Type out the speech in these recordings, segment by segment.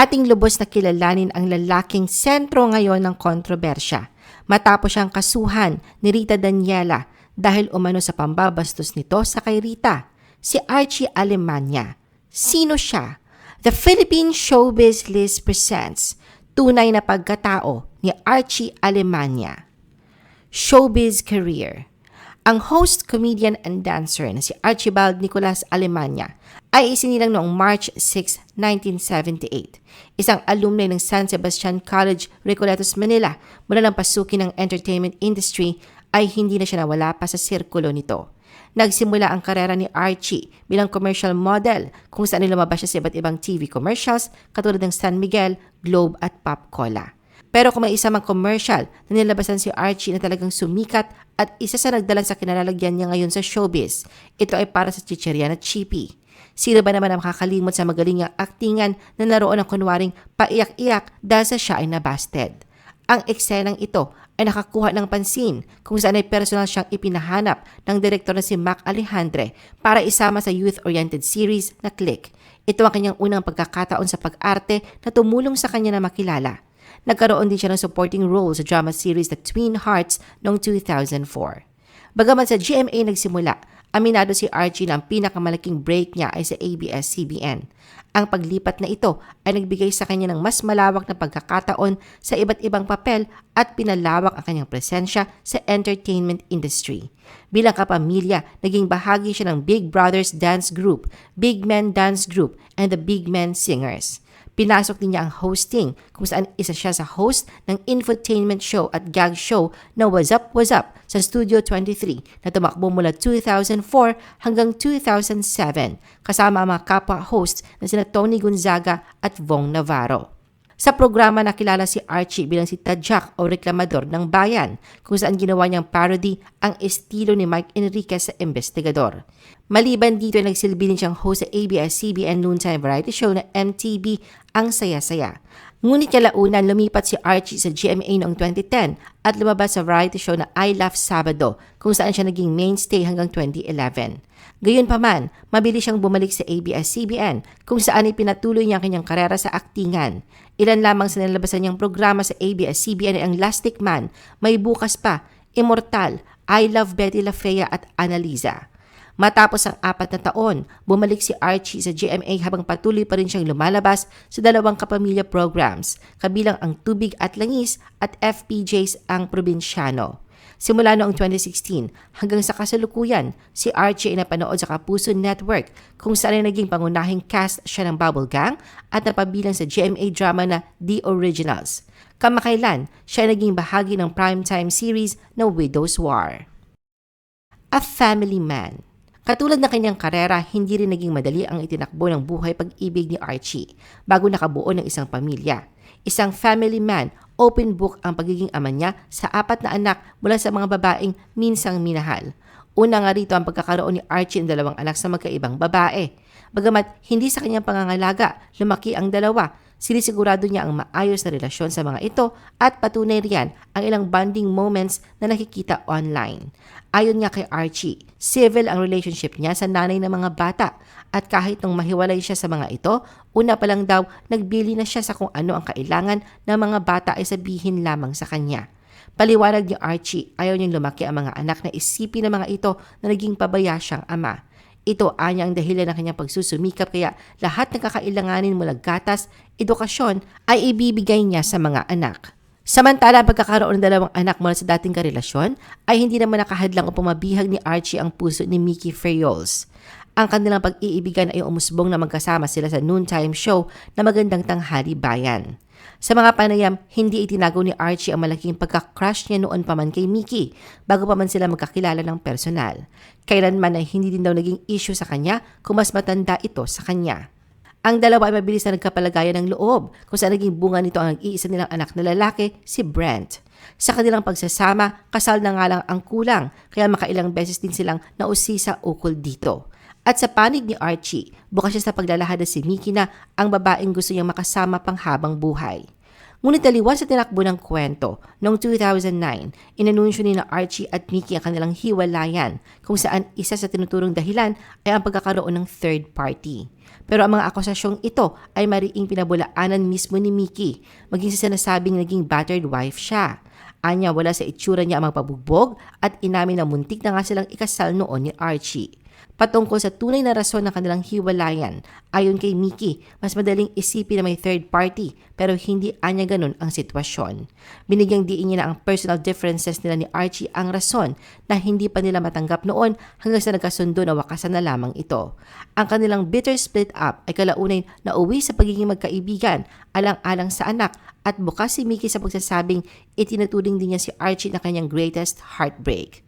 Ating lubos na kilalanin ang lalaking sentro ngayon ng kontrobersya matapos siyang kasuhan ni Rita Daniela dahil umano sa pambabastos nito sa kay Rita, si Archie Alemania. Sino siya? The Philippine Showbiz List presents Tunay na Pagkatao ni Archie Alemania. Showbiz Career Ang host, comedian, and dancer na si Archibald Nicolas Alemania ay isinilang noong March 6, 1978. Isang alumni ng San Sebastian College, Recoletos, Manila mula ng pasukin ng entertainment industry ay hindi na siya nawala pa sa sirkulo nito. Nagsimula ang karera ni Archie bilang commercial model kung saan lumabas siya sa iba't ibang TV commercials katulad ng San Miguel, Globe at Pop Cola. Pero kung may isa mang commercial na nilabasan si Archie na talagang sumikat at isa sa nagdalan sa kinalalagyan niya ngayon sa showbiz, ito ay para sa chicheria na Chippy. Sino ba naman ang makakalimot sa magaling niyang aktingan na naroon ng kunwaring paiyak-iyak dahil sa siya ay nabasted? Ang eksenang ito ay nakakuha ng pansin kung saan ay personal siyang ipinahanap ng direktor na si Mac Alejandre para isama sa youth-oriented series na Click. Ito ang kanyang unang pagkakataon sa pag-arte na tumulong sa kanya na makilala. Nagkaroon din siya ng supporting role sa drama series The Twin Hearts noong 2004. Bagaman sa GMA nagsimula, aminado si Archie na ang pinakamalaking break niya ay sa ABS-CBN. Ang paglipat na ito ay nagbigay sa kanya ng mas malawak na pagkakataon sa iba't ibang papel at pinalawak ang kanyang presensya sa entertainment industry. Bilang kapamilya, naging bahagi siya ng Big Brothers Dance Group, Big Men Dance Group, and the Big Men Singers. Pinasok din niya ang hosting kung saan isa siya sa host ng infotainment show at gag show na What's Up, What's Up sa Studio 23 na tumakbo mula 2004 hanggang 2007 kasama ang mga kapwa-hosts na sina Tony Gonzaga at Vong Navarro. Sa programa nakilala si Archie bilang si Tadjak o reklamador ng bayan kung saan ginawa niyang parody ang estilo ni Mike Enriquez sa investigador. Maliban dito ay nagsilbi din siyang host sa ABS-CBN noontime variety show na MTV Ang Saya-Saya. Ngunit kalaunan lumipat si Archie sa GMA noong 2010 at lumabas sa variety show na I Love Sabado kung saan siya naging mainstay hanggang 2011. Gayunpaman, mabilis siyang bumalik sa ABS-CBN kung saan ipinatuloy niya ang kanyang karera sa aktingan. Ilan lamang sa nalabasan niyang programa sa ABS-CBN ay ang Lastic Man, May Bukas Pa, Immortal, I Love Betty La Fea at Annalisa. Matapos ang apat na taon, bumalik si Archie sa GMA habang patuloy pa rin siyang lumalabas sa dalawang kapamilya programs, kabilang ang Tubig at Langis at FPJ's Ang Probinsyano. Simula noong 2016 hanggang sa kasalukuyan, si Archie ay napanood sa Kapuso Network kung saan ay naging pangunahing cast siya ng Bubble Gang at napabilang sa GMA drama na The Originals. Kamakailan, siya ay naging bahagi ng primetime series na Widow's War. A Family Man Katulad ng kanyang karera, hindi rin naging madali ang itinakbo ng buhay pag-ibig ni Archie bago nakabuo ng isang pamilya. Isang family man, open book ang pagiging ama niya sa apat na anak mula sa mga babaeng minsang minahal. Una nga rito ang pagkakaroon ni Archie ng dalawang anak sa magkaibang babae. Bagamat hindi sa kanyang pangangalaga, lumaki ang dalawa, sinisigurado niya ang maayos na relasyon sa mga ito at patunay riyan ang ilang bonding moments na nakikita online. Ayon nga kay Archie, civil ang relationship niya sa nanay ng mga bata at kahit nung mahiwalay siya sa mga ito, una pa lang daw nagbili na siya sa kung ano ang kailangan ng mga bata ay sabihin lamang sa kanya. Paliwanag ni Archie, ayaw niyang lumaki ang mga anak na isipin ng mga ito na naging pabaya siyang ama. Ito anya ang dahilan ng kanyang pagsusumikap kaya lahat ng kakailanganin mula gatas, edukasyon ay ibibigay niya sa mga anak. Samantala, pagkakaroon ng dalawang anak mula sa dating karelasyon ay hindi naman nakahadlang o pumabihag ni Archie ang puso ni Mickey Ferriols. Ang kanilang pag-iibigan ay umusbong na magkasama sila sa noontime show na magandang tanghali bayan. Sa mga panayam, hindi itinago ni Archie ang malaking pagka-crush niya noon pa man kay Mickey bago pa man sila magkakilala ng personal. Kailanman ay hindi din daw naging issue sa kanya kung mas matanda ito sa kanya. Ang dalawa ay mabilis na nagkapalagayan ng loob kung saan naging bunga nito ang nag-iisa nilang anak na lalaki, si Brent. Sa kanilang pagsasama, kasal na nga lang ang kulang kaya makailang beses din silang nausisa ukol dito. At sa panig ni Archie, bukas siya sa paglalahad si Mickey na ang babaeng gusto niyang makasama pang habang buhay. Ngunit taliwas sa tinakbo ng kwento, noong 2009, inanunsyo ni na Archie at Mickey ang kanilang hiwalayan kung saan isa sa tinuturong dahilan ay ang pagkakaroon ng third party. Pero ang mga akusasyong ito ay mariing pinabulaanan mismo ni Mickey, maging sa sinasabing naging battered wife siya. Anya wala sa itsura niya ang magpabugbog at inamin na muntik na nga silang ikasal noon ni Archie. Patungkol sa tunay na rason ng kanilang hiwalayan, ayon kay Mickey, mas madaling isipin na may third party pero hindi anya ganun ang sitwasyon. Binigyang diin niya na ang personal differences nila ni Archie ang rason na hindi pa nila matanggap noon hanggang sa nagkasundo na wakasan na lamang ito. Ang kanilang bitter split up ay kalaunay na uwi sa pagiging magkaibigan, alang-alang sa anak at bukas si Mickey sa pagsasabing itinuturing din niya si Archie na kanyang greatest heartbreak.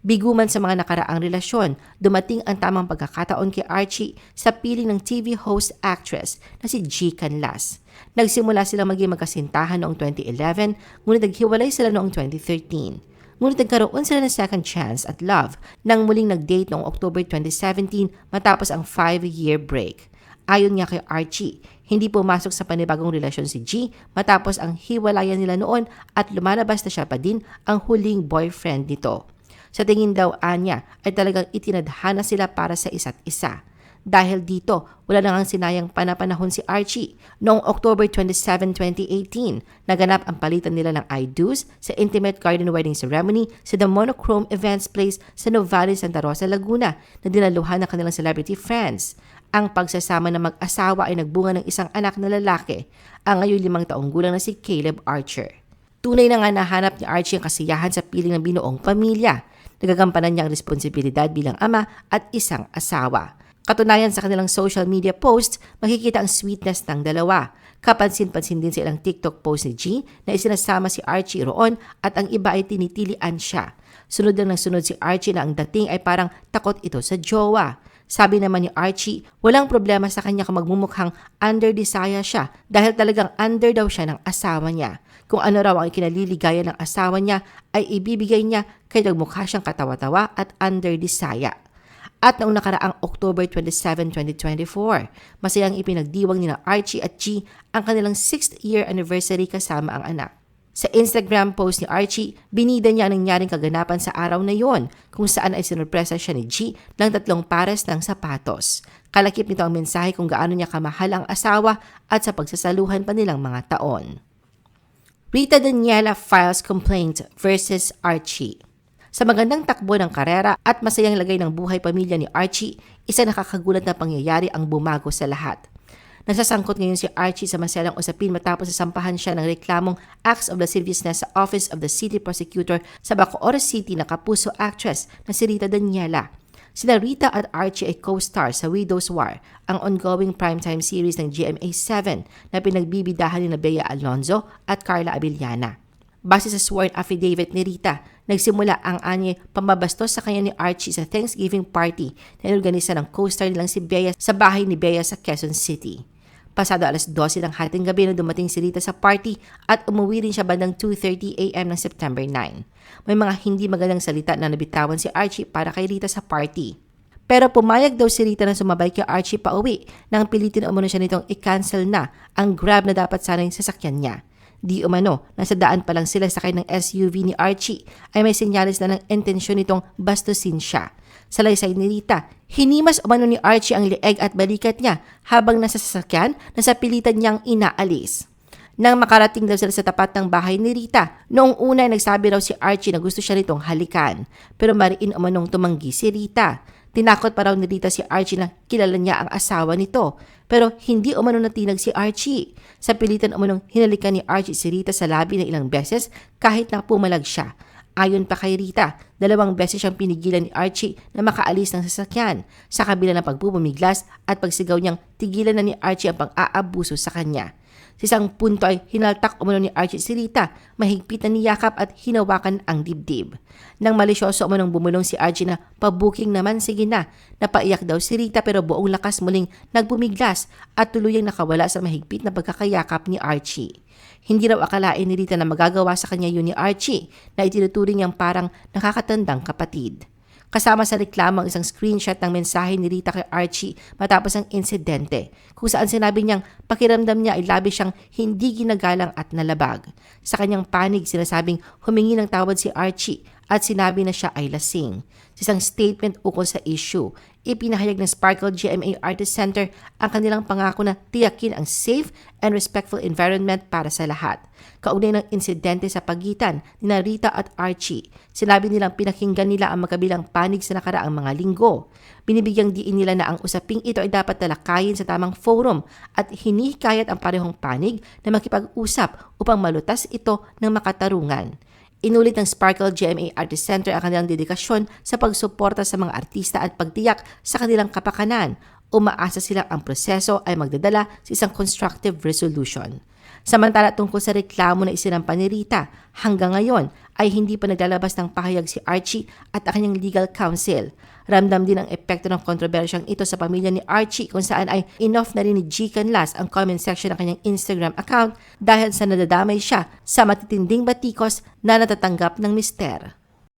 Biguman sa mga nakaraang relasyon, dumating ang tamang pagkakataon kay Archie sa piling ng TV host actress na si G. Canlas. Nagsimula silang maging magkasintahan noong 2011, ngunit naghiwalay sila noong 2013. Ngunit nagkaroon sila ng second chance at love nang muling nag-date noong October 2017 matapos ang 5-year break. Ayon nga kay Archie, hindi pumasok sa panibagong relasyon si G matapos ang hiwalayan nila noon at lumalabas na siya pa din ang huling boyfriend nito. Sa tingin daw anya ay talagang itinadhana sila para sa isa't isa. Dahil dito, wala nang sinayang panapanahon si Archie. Noong October 27, 2018, naganap ang palitan nila ng I do's sa intimate garden wedding ceremony sa The Monochrome Events Place sa Novales, Santa Rosa, Laguna na dinaluhan ng kanilang celebrity friends. Ang pagsasama ng mag-asawa ay nagbunga ng isang anak na lalaki, ang ngayon limang taong gulang na si Caleb Archer. Tunay na nga nahanap ni Archie ang kasiyahan sa piling ng binuong pamilya. Nagagampanan niya ang responsibilidad bilang ama at isang asawa. Katunayan sa kanilang social media posts, makikita ang sweetness ng dalawa. Kapansin-pansin din sa ilang TikTok post ni G na isinasama si Archie roon at ang iba ay tinitilian siya. Sunod lang ng sunod si Archie na ang dating ay parang takot ito sa jowa. Sabi naman ni Archie, walang problema sa kanya kung magmumukhang under desire siya dahil talagang under daw siya ng asawa niya. Kung ano raw ang ikinaliligaya ng asawa niya ay ibibigay niya kay nagmukha siyang katawa-tawa at under desire. At noong nakaraang October 27, 2024, masayang ipinagdiwang ni na Archie at G ang kanilang 6th year anniversary kasama ang anak. Sa Instagram post ni Archie, binida niya ang nangyaring kaganapan sa araw na yon kung saan ay sinurpresa siya ni G ng tatlong pares ng sapatos. Kalakip nito ang mensahe kung gaano niya kamahal ang asawa at sa pagsasaluhan pa nilang mga taon. Rita Daniela files complaint versus Archie. Sa magandang takbo ng karera at masayang lagay ng buhay pamilya ni Archie, isa nakakagulat na pangyayari ang bumago sa lahat. Nasasangkot ngayon si Archie sa maselang usapin matapos sasampahan siya ng reklamong acts of lasciviousness sa Office of the City Prosecutor sa Bacoor City na kapuso actress na si Rita Daniela. Sina Rita at Archie ay co-star sa Widow's War, ang ongoing primetime series ng GMA7 na pinagbibidahan ni Bea Alonzo at Carla Abellana. Base sa sworn affidavit ni Rita, nagsimula ang anye pambabastos sa kanya ni Archie sa Thanksgiving party na inorganisa ng co-star nilang si Bea sa bahay ni Bea sa Quezon City. Pasado alas 12 ng hating gabi na dumating si Rita sa party at umuwi rin siya bandang 2.30 a.m. ng September 9. May mga hindi magandang salita na nabitawan si Archie para kay Rita sa party. Pero pumayag daw si Rita na sumabay kay Archie pa uwi nang pilitin umano siya nitong i-cancel na ang grab na dapat sana yung sasakyan niya. Di umano, nasa daan pa lang sila sakay ng SUV ni Archie ay may senyales na ng intensyon nitong bastusin siya. Sa laysay ni Rita, hinimas umano ni Archie ang lieg at balikat niya habang nasa sasakyan na sa pilitan niyang inaalis. Nang makarating daw sila sa tapat ng bahay ni Rita, noong una nagsabi raw si Archie na gusto siya nitong halikan. Pero mariin umanong tumanggi si Rita. Tinakot pa raw ni Rita si Archie na kilala niya ang asawa nito. Pero hindi umano natinag si Archie. Sa pilitan umanong hinalikan ni Archie si Rita sa labi ng ilang beses kahit na pumalag siya. Ayon pa kay Rita, dalawang beses siyang pinigilan ni Archie na makaalis ng sasakyan sa kabila ng pagbubumiglas at pagsigaw niyang tigilan na ni Archie ang pang-aabuso sa kanya. Sa isang punto ay hinaltak umano ni Archie si Rita, mahigpit na niyakap at hinawakan ang dibdib. Nang malisyoso umanong bumulong si Archie na pabuking naman sige na, napaiyak daw si Rita pero buong lakas muling nagbumiglas at tuluyang nakawala sa mahigpit na pagkakayakap ni Archie. Hindi raw akalain ni Rita na magagawa sa kanya yun ni Archie na itinuturing niyang parang nakakatandang kapatid. Kasama sa reklamo ang isang screenshot ng mensahe ni Rita kay Archie matapos ang insidente kung saan sinabi niyang pakiramdam niya ay labi siyang hindi ginagalang at nalabag. Sa kanyang panig sinasabing humingi ng tawad si Archie at sinabi na siya ay lasing. Sa isang statement ukol sa issue, ipinahayag ng Sparkle GMA Artist Center ang kanilang pangako na tiyakin ang safe and respectful environment para sa lahat. Kaugnay ng insidente sa pagitan ni Rita at Archie, sinabi nilang pinakinggan nila ang magkabilang panig sa nakaraang mga linggo. Binibigyang diin nila na ang usaping ito ay dapat talakayin sa tamang forum at hinihikayat ang parehong panig na makipag-usap upang malutas ito ng makatarungan. Inulit ng Sparkle GMA Artist Center ang kanilang dedikasyon sa pagsuporta sa mga artista at pagtiyak sa kanilang kapakanan. Umaasa silang ang proseso ay magdadala sa isang constructive resolution. Samantala tungkol sa reklamo na isinampa ni Rita, hanggang ngayon ay hindi pa naglalabas ng pahayag si Archie at ang kanyang legal counsel. Ramdam din ang epekto ng kontrobersyang ito sa pamilya ni Archie kung saan ay inoff na rin ni G. Canlas ang comment section ng kanyang Instagram account dahil sa nadadamay siya sa matitinding batikos na natatanggap ng mister.